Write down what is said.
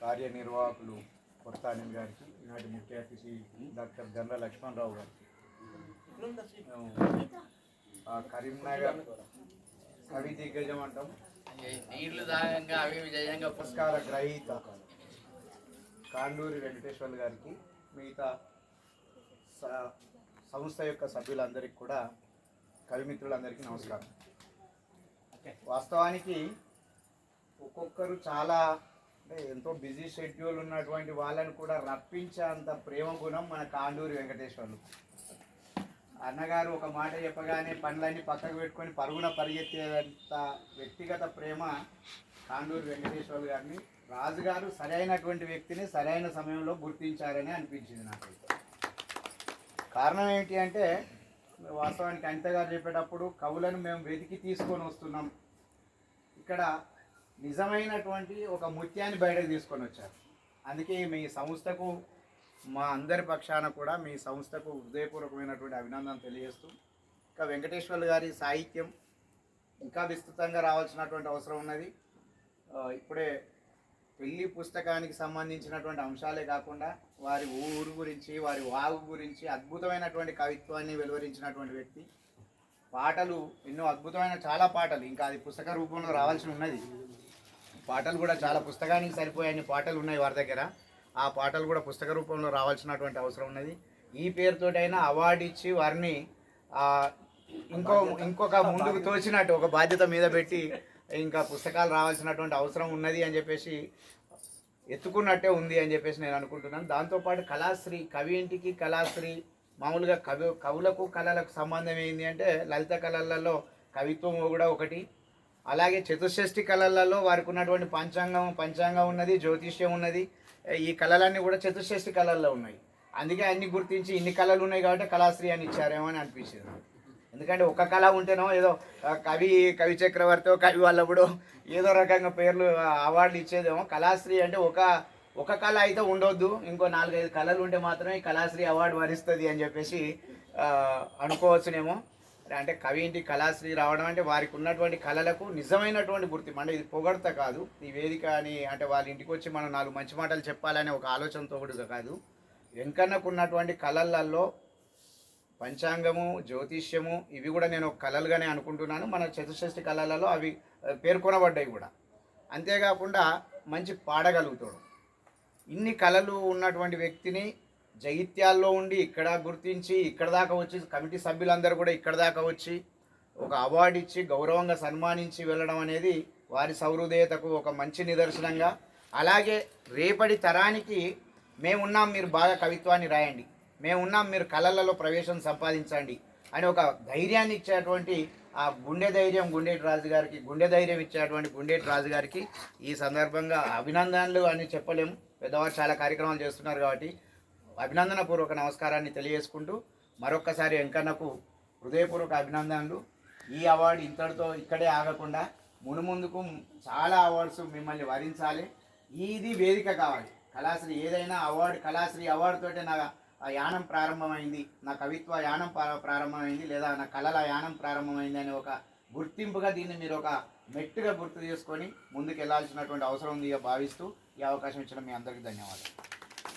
కార్యనిర్వాహకులు కొత్త అనిల్ గారికి ఈనాటి ముఖ్య అతిథి డాక్టర్ గండ్ర లక్ష్మణరావు గారికి కరీంనగర్ కవి దిగ్గజం అంటాం. నీళ్ళు దాగంగా అవి విజయంగా పురస్కార గ్రహీత కాండూరి వెంకటేశ్వర్లు గారికి మిగతా సంస్థ యొక్క సభ్యులందరికీ కూడా కవిమిత్రులందరికీ నమస్కారం. వాస్తవానికి ఒక్కొక్కరు చాలా అంటే ఎంతో బిజీ షెడ్యూల్ ఉన్నటువంటి వాళ్ళని కూడా రప్పించే అంత ప్రేమ గుణం మన కాండూరి వెంకటేశ్వర్లు. అన్నగారు ఒక మాట చెప్పగానే పనులన్నీ పక్కకు పెట్టుకొని పరుగున పరిగెత్తేంత వ్యక్తిగత ప్రేమ కాండూరి వెంకటేశ్వర్లు గారిని రాజుగారు సరైనటువంటి వ్యక్తిని సరైన సమయంలో గుర్తించారని అనిపించింది నాకు కారణం ఏంటి అంటే వాస్తవానికి అనిత గారు చెప్పేటప్పుడు కవులను మేము వెతికి తీసుకొని వస్తున్నాం. ఇక్కడ నిజమైనటువంటి ఒక ముత్యాన్ని బయటకు తీసుకొని వచ్చారు. అందుకే మీ సంస్థకు మా అందరి పక్షాన కూడా మీ సంస్థకు హృదయపూర్వకమైనటువంటి అభినందన తెలియజేస్తూ ఇంకా వెంకటేశ్వర్లు గారి సాహిత్యం ఇంకా విస్తృతంగా రావాల్సినటువంటి అవసరం ఉన్నది. ఇప్పుడే పెళ్ళి పుస్తకానికి సంబంధించినటువంటి అంశాలే కాకుండా వారి ఊరు గురించి వారి వాగు గురించి అద్భుతమైనటువంటి కవిత్వాన్ని వెలువరించినటువంటి వ్యక్తి. పాటలు ఎన్నో అద్భుతమైన చాలా పాటలు ఇంకా అది పుస్తక రూపంలో రావాల్సి ఉన్నది. పాటలు కూడా చాలా పుస్తకానికి సరిపోయే పాటలు ఉన్నాయి వారి దగ్గర. ఆ పాటలు కూడా పుస్తక రూపంలో రావాల్సినటువంటి అవసరం ఉన్నది. ఈ పేరుతోటైనా అవార్డు ఇచ్చి వారిని ఇంకో ఇంకొక ముందుకు తోచినట్టు ఒక బాధ్యత మీద పెట్టి ఇంకా పుస్తకాలు రావాల్సినటువంటి అవసరం ఉన్నది అని చెప్పేసి ఎత్తుకున్నట్టే ఉంది అని చెప్పేసి నేను అనుకుంటున్నాను. దాంతోపాటు కళాశ్రీ కవి ఇంటికి కళాశ్రీ మామూలుగా కవి కవులకు కళలకు సంబంధం ఏంటి అంటే లలిత కళలలో కవిత్వం కూడా ఒకటి అలాగే చతుషష్ఠి కళలలో వారికి ఉన్నటువంటి పంచాంగం పంచాంగం ఉన్నది జ్యోతిష్యం ఉన్నది. ఈ కళలన్నీ కూడా చతుషష్ఠి కళల్లో ఉన్నాయి. అందుకే అన్ని గుర్తించి ఇన్ని కళలు ఉన్నాయి కాబట్టి కళాశ్రీ అని ఇచ్చారేమో అని అనిపించింది. ఎందుకంటే ఒక కళ ఉంటేనో ఏదో కవి కవి చక్రవర్తి కవి వాళ్ళప్పుడు ఏదో రకంగా పేర్లు అవార్డులు ఇచ్చేదేమో. కళాశ్రీ అంటే ఒక ఒక కళ అయితే ఉండొద్దు. ఇంకో నాలుగైదు కళలు ఉంటే మాత్రమే ఈ కళాశ్రీ అవార్డు వరిస్తుంది అని చెప్పేసి అనుకోవచ్చునేమో. అంటే కవి ఇంటి కళాశ్రీ రావడం అంటే వారికి ఉన్నటువంటి కళలకు నిజమైనటువంటి గుర్తింపు. అంటే ఇది పొగడత కాదు. ఈ వేదిక అని అంటే వాళ్ళ ఇంటికి వచ్చి మనం నాలుగు మంచి మాటలు చెప్పాలనే ఒక ఆలోచనతో కూడా కాదు. వెంకన్నకు ఉన్నటువంటి కళలలో పంచాంగము జ్యోతిష్యము ఇవి కూడా నేను కళలుగానే అనుకుంటున్నాను. మన చతుషష్ఠి కళలలో అవి పేర్కొనబడ్డాయి కూడా. అంతేకాకుండా మంచి పాడగలుగుతాడు. ఇన్ని కళలు ఉన్నటువంటి వ్యక్తిని జగిత్యాల్లో ఉండి ఇక్కడ గుర్తించి ఇక్కడ దాకా వచ్చి కమిటీ సభ్యులందరూ కూడా ఇక్కడ దాకా వచ్చి ఒక అవార్డు ఇచ్చి గౌరవంగా సన్మానించి వెళ్ళడం అనేది వారి సౌహృదయతకు ఒక మంచి నిదర్శనంగా. అలాగే రేపటి తరానికి మేమున్నాం మీరు బాగా కవిత్వాన్ని రాయండి. మేమున్నాం మీరు కళలలో ప్రవేశం సంపాదించండి అని ఒక ధైర్యాన్ని ఇచ్చేటువంటి ఆ గుండె ధైర్యం గుండేటి రాజు గారికి గుండె ధైర్యం ఇచ్చేటువంటి గుండేటి రాజు గారికి ఈ సందర్భంగా అభినందనలు అని చెప్పలేము. పెద్దవారు చాలా కార్యక్రమాలు చేస్తున్నారు కాబట్టి అభినందనపూర్వక నమస్కారాన్ని తెలియజేసుకుంటూ మరొక్కసారి వెంకన్నకు హృదయపూర్వక అభినందనలు. ఈ అవార్డు ఇంతటితో ఇక్కడే ఆగకుండా మునుముందుకు చాలా అవార్డ్స్ మిమ్మల్ని వరించాలి. ఇది వేదిక కావాలి. కళాశ్రీ ఏదైనా అవార్డు కళాశ్రీ అవార్డుతోటే నా ఆ యానం ప్రారంభమైంది. నా కవిత్వ యానం ప్రారంభమైంది లేదా నా కళల యానం ప్రారంభమైంది అనే ఒక గుర్తింపుగా దీన్ని మీరు ఒక మెట్టుగా గుర్తు చేసుకొని ముందుకు వెళ్ళాల్సినటువంటి అవసరం ఉంది భావిస్తూ ఈ అవకాశం ఇచ్చిన మీ అందరికీ ధన్యవాదాలు.